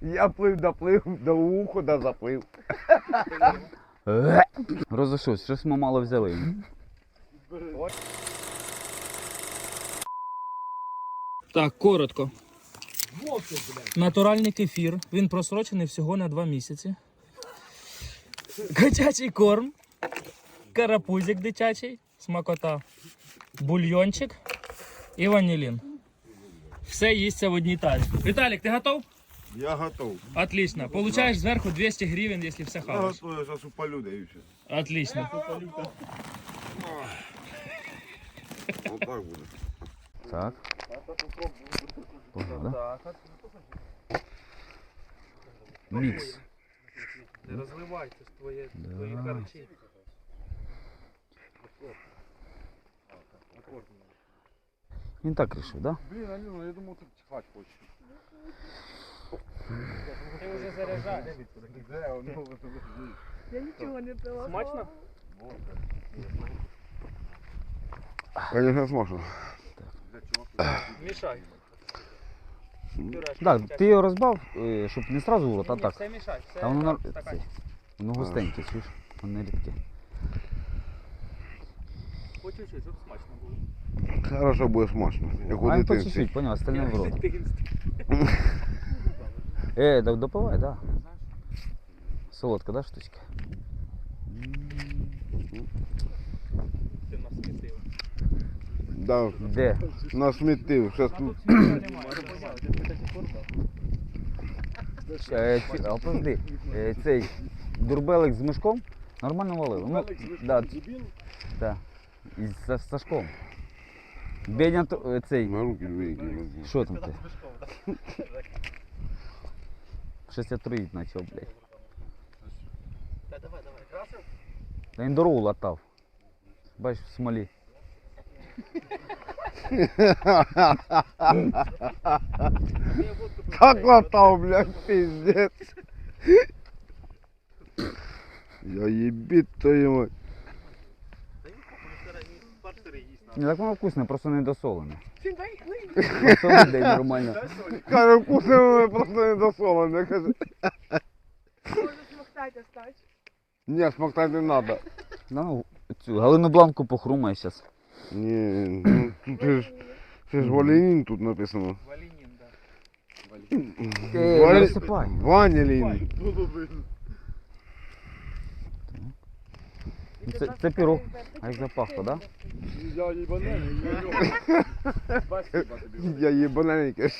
Я плив, доплив, до уху, да заплив. Розійшовся, щось ми мало взяли. Так, коротко. Натуральний кефір. Він просрочений всього на 2 місяці. Котячий корм. Карапузик дитячий, смакота. Бульйончик і ванілін. Все їсться в одній тарі. Віталік, ти готов? Я готов. Отлично. Получаєш зверху 200 гривень, якщо все Я готов, я зараз упалю, да і все. Отлично. Отак буде. Так. Погано, да? Мікс. Не розливайте твої, твої харчі. Він так рішив, да? Блін, Аліна, я думав, ти чихать хочеш. Ти вже заряджаєш. Я нічого не пила. Смачно? Конечно, смачно. Мішай. Так, ти його розбав, е, щоб не сразу в рот, а так. Все мішай, все Та воно нар- так, стаканчик. Воно густеньке, чуєш? Воно не рідке. По чуть-чуть, щоб смачно було. Хорошо буде смачно. Як у А по чуть-чуть, поняв, остальне в рот. Е, да, допивай, да. Солодка, да, штучка? Ти нас смітив. Да, Де? насмітив. Щас тут. Е, ці- А подожди, е, цей дурбелик з мішком нормально валив. Ну, да, да. І з Сашком. Беня е, цей. На руки дві. Що там ти? Щось я троїть почав, блядь. Та давай, давай. Красив? Та він дорогу латав. Бачиш, в смолі. Так латав, блядь, пиздец. Я ебит твою мать. Не так воно вкусне, просто не досолене. Ти дай хлип. Посолене, де й нормально. Каже, вкусне воно просто не досолене. Каже, Можна смоктати остать. ні, смоктати не надо. Ну, цю Галину Бланку похрумай зараз. Ні, ну тут же ж, це ж Валінін тут написано. Валінін, да. Ти Валі- не розсипай. Ванілін. Ну, Це, це пірог. А як запахло, да? Я їбаненький.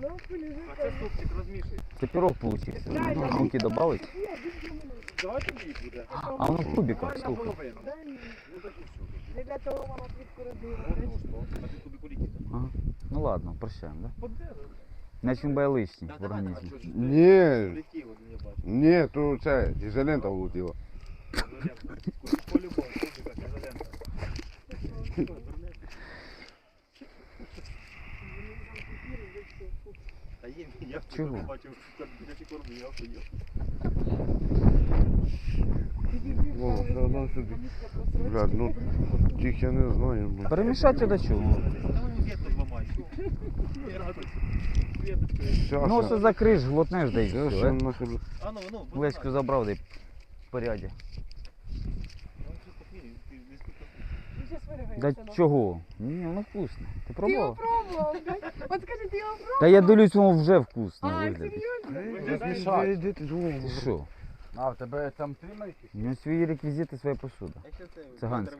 Ну, полежи. А це супчик розмішуй. Це пірог получився. Муки добавить. А воно в кубиках, слухай. Мені. Не для того мама квітку родила. Ага. Ну ладно, прощаємо, да? Значить він буде лишній в організмі. Ні, ні, то це, ізолента влетіла. По-любому. Чого? Вова, все одно сюди. Блядь, ну тих я не знаю. блядь. Перемішати до чого? Щас, Ну я- все закриш, глотнеш да і щас все. я е. нахуй. Леську забрав да й поряді. Да ну. чого? Ні, воно вкусне. Ти Ти його пробував? пробував. От скажи, ти його пробував? Та я дивлюсь, воно вже вкусно А, виглядить. серйозно? Іди ти що? А, в тебе там тримаєте? У нього свої реквізити, своя посуда. Циганська.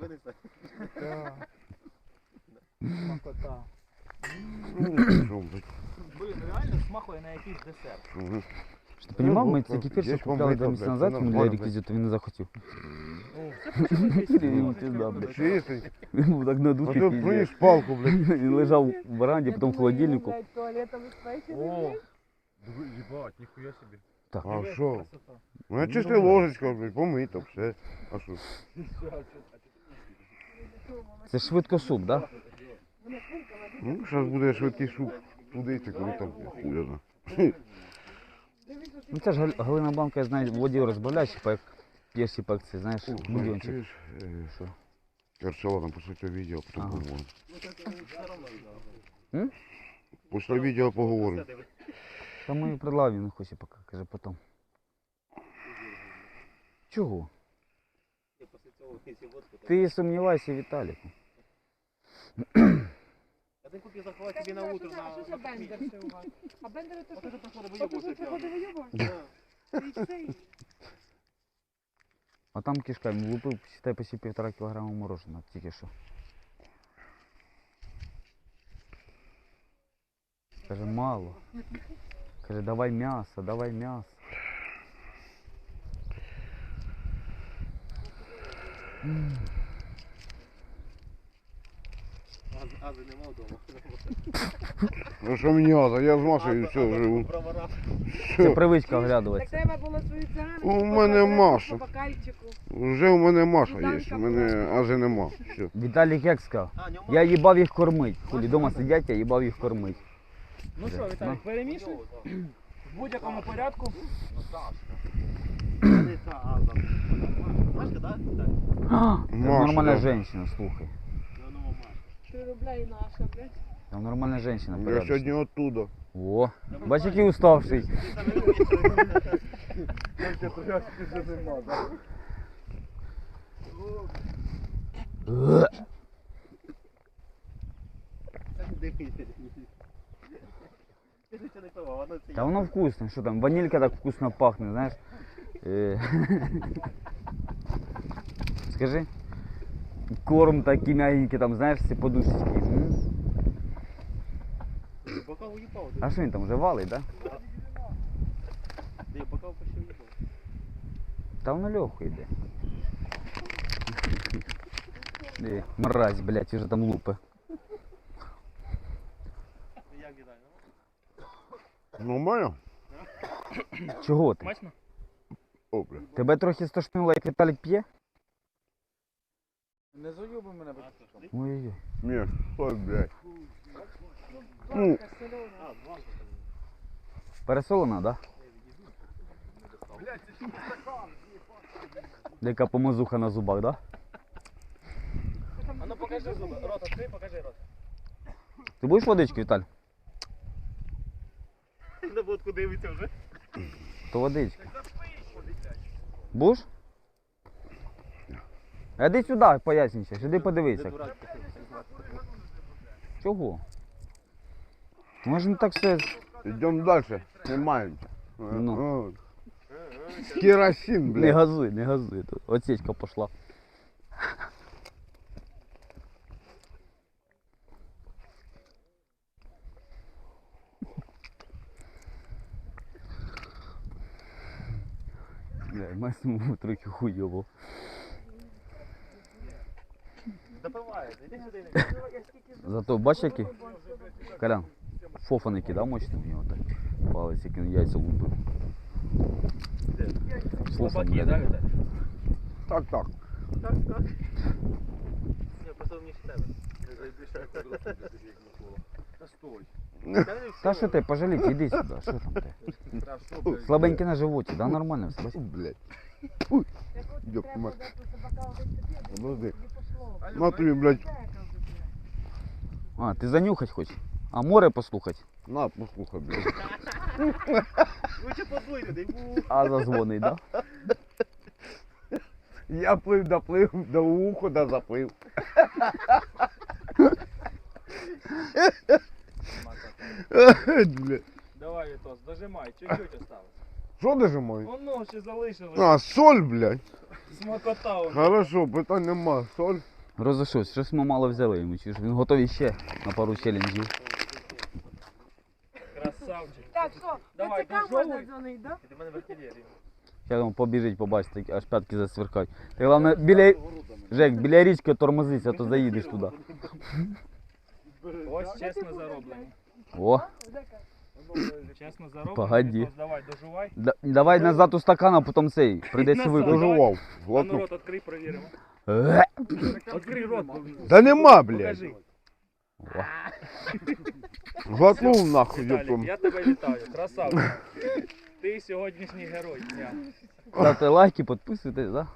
Блін, реально смахує на якийсь десерт. Розумів, ми Ну, цей кефір, є купляли два блядь, назад, це йому для реквізиту, він не захотів. Був так А надутий, ти приніс палку, блядь. Він лежав в веранді, Я потім в холодильнику. туалетом блядь. Ебать, нихуя себе. А що? Ну я чистий ложечка, блядь, помито, все. А що? Це швидко суп. Да? Ну, зараз буде швидкий суп. Туди ти коли там хуя. Ну це ж Гал- Галина Бланка, я знаю, розбавляєш, як п'єш, типа як це, знаєш, бульйончик. Чуєш, е, Що? Арчала там після цього відео, потім Ага. поговоримо. М? Після відео поговоримо. Та мою предлагав, він не хоче поки, каже потім. Чого? Ти сумнівайся, Віталіку. А ти купив заховати тобі на утро що за- на... а що за бендер це у вас? А бендери то Оце що? ти приходив Ото вийобуватися. тут? Ти цей. А там кишка влупив, считай, почти півтора кілограма мороженого тільки що. Каже, мало. Каже, давай м'ясо, давай м'ясо. Ази- Ази нема вдома. Ну що мені газа, я з Машею все живу. Це привичка Так оглядуватися. треба було свою циганочку. У мене Маша. По бокальчику. Вже в мене Маша є, у мене ази нема. Все. Віталік як сказав? Я їбав їх кормить. Хулі дома сидять, я їбав їх кормить. Ну що, Віталік, перемішуй в будь-якому порядку. Не та Аза. Машка? Так. Це Маша, нормальна да. жінка, слухай. Ну, ну, Маша. Три рубля і наша, блядь. Це нормальна жінка. Я порядочна. сьогодні оттуда. О, бач, який уставший. Ти саме любиш. Ти ж не пила, воно це Та воно вкусне, що там, ванілька так вкусно пахне, знаєш. Е, Скажи. Корм такий м'ягенький, там, знаєш, ці подушечки. М. Бокал уїбав. А що він там вже валить, да? Де бокал почти уїбав. Та воно легко йде. Е, Мразь, блядь, вже там лупи. Як дідай, ну? Нормально? Чого ти? Смачно? О, бля. Тебе трохи стошнило, як Віталік п'є? Не заюби мене, будь Ой-ой. Ні, ой, блядь. Ну. Два. Пересолена, да? Яка помазуха на зубах, да? А ну покажи зуби. Рот відкрий, покажи рот. Ти будеш водички, Віталь? На водку дивиться вже. То водичка. Будеш? Іди сюди, пояснюйся, іди подивися. Чого? Не так все. Йдемо далі. Немає. Ну. О. Керосин, Не газуй, не газуй. Тут Отсечка пошла. Бля, максимум трохи хуйово. Допиває, іди сюди. Зато бач який? Колян, фофан який, да, мощний в нього так. Палець, як він яйця лупив. Фофан, Слабаки, да, блядь. Віталік? Так, так. Так, так. Ні, просто мені ще тебе. Та що ти, пожаліть, іди сюди, що там ти? Слабенький на животі, да, нормально все. бач? О, блядь. Так от Йоп, треба мать. дати собака один тобі, а Подожди. тобі пошло. На тобі, блядь. Де, кажу, блядь? А, ти занюхать хочеш? А море послухати? На, послухай, блядь. Лучше подуй туди. А зазвонить, да? Я плив, доплив, до ухода заплив. Блядь. Давай, Вітос, дожимай, чуть-чуть осталось. Що даже мой? Воно ще залишилось. А, соль, блядь. Смакота. Хорошо, питань нема. Соль. Розійшовся, щось ми мало взяли йому, чи ж він готовий ще на пару челенджів. Красавчик. Так, що, Давай, ТЦК можна дзвонить, да? Ти до мене в артилерію. Зараз він побіжить, побачить, так аж п'ятки засверкають. Ти головне, біля... Жек, біля річки тормозись, а то заїдеш туди. Ось чесно зароблені. О, Чесно. Погоді. Вітос, давай, дожувай. да- давай назад у стакан, а потім цей. Прийдеться Назад. випити. Дожував. А ну Глотнув. рот відкрий, провіримо. Е, Відкрий рот. Да нема, блядь. Покажи. Глотнув нахуй, Віталік, я тебе вітаю. Красавчик. Ти сьогоднішній герой дня. Ставте лайки, підписуйтесь, да?